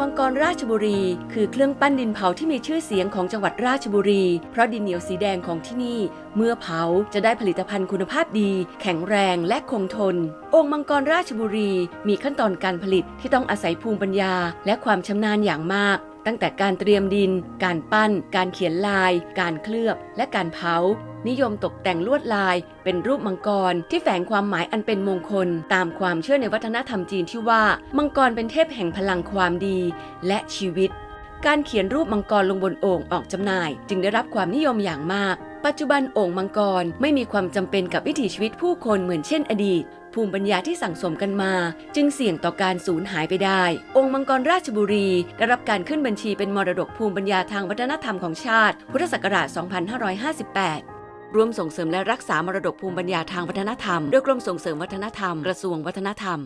มงกรราชบุรี คือเครื่องปั้นดินเผาที่มีชื่อเสียงของจังหวัดราชบุรี เพราะดินเหนียวสีแดงของที่นี่ เมื่อเผาจะได้ผลิตภัณฑ์คุณภาพดี แข็งแรงและคงทน องค์มังกรราชบุรี มีขั้นตอนการผลิตที่ต้องอาศัยภูมิปัญญา และความชำนาญอย่างมาก ตั้งแต่การเตรียมดิน การปั้น การเขียนลาย การเคลือบ และการเผา นิยมตกแต่งลวดลาย เป็นรูปมังกรที่แฝงความหมายอันเป็นมงคล ตามความเชื่อในวัฒนธรรมจีนที่ว่า มังกรเป็นเทพแห่งพลังความดี และชีวิต การเขียนรูปมังกรลงบนโอ่งออกจำหน่าย จึงได้รับความนิยมอย่างมาก ปัจจุบันโอ่งมังกรไม่มีความจำเป็นกับวิถีชีวิตผู้คนเหมือนเช่นอดีต ภูมิปัญญาที่สั่งสมกันมา จึงเสี่ยงต่อการสูญหายไปได้ องค์มังกรราชบุรีได้รับการขึ้นบัญชีเป็นมรดกภูมิปัญญาทางวัฒนธรรมของชาติ พุทธศักราช 2558ร่วมส่งเสริมและรักษามรดกภูมิปัญญาทางวัฒนธรรม โดยกรมส่งเสริมวัฒนธรรม กระทรวงวัฒนธรรม